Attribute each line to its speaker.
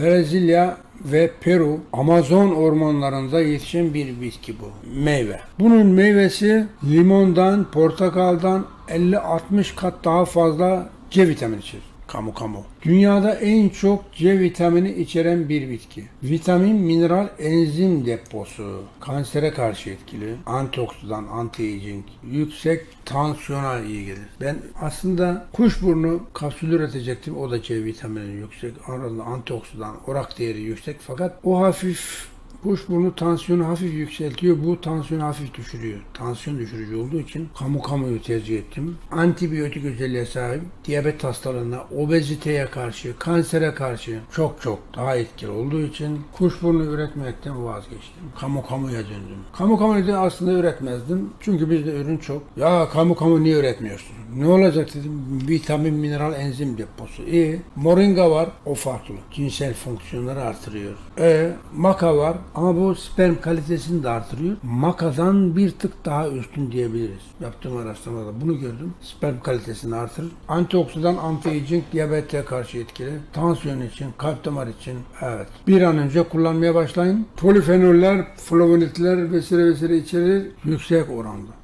Speaker 1: Brezilya ve Peru Amazon ormanlarında yetişen bir bitki bu. Meyve. Bunun meyvesi limondan, portakaldan 50-60 kat daha fazla C vitamini içerir. Kamu kamu. Dünyada en çok C vitamini içeren bir bitki. Vitamin, mineral, enzim deposu. Kansere karşı etkili. Antioksidan, anti-aging. Yüksek tansiyona iyi gelir. Ben aslında kuşburnu kapsülü üretecektim. O da C vitamini yüksek. Arada antioksidan, orak değeri yüksek. Fakat o hafif Kuşburnu tansiyonu hafif yükseltiyor. Bu tansiyonu hafif düşürüyor. Tansiyon düşürücü olduğu için kamu kamuyu tercih ettim. Antibiyotik özelliğe sahip diyabet hastalığına, obeziteye karşı, kansere karşı çok çok daha etkili olduğu için kuşburnu üretmekten vazgeçtim. Kamu kamuya döndüm. Kamu kamuyu da aslında üretmezdim. Çünkü bizde ürün çok. Ya kamu kamu niye üretmiyorsun? Ne olacak dedim. Vitamin, mineral, enzim deposu. İyi. Moringa var. O farklı. Cinsel fonksiyonları artırıyor. E, maka var. Ama bu sperm kalitesini de artırıyor. Makadan bir tık daha üstün diyebiliriz. Yaptığım araştırmada bunu gördüm. Sperm kalitesini artırır. Antioksidan, anti-aging, diyabete karşı etkili. Tansiyon için, kalp damar için. Evet. Bir an önce kullanmaya başlayın. Polifenoller, flavonoidler vesaire vesaire içerir yüksek oranda.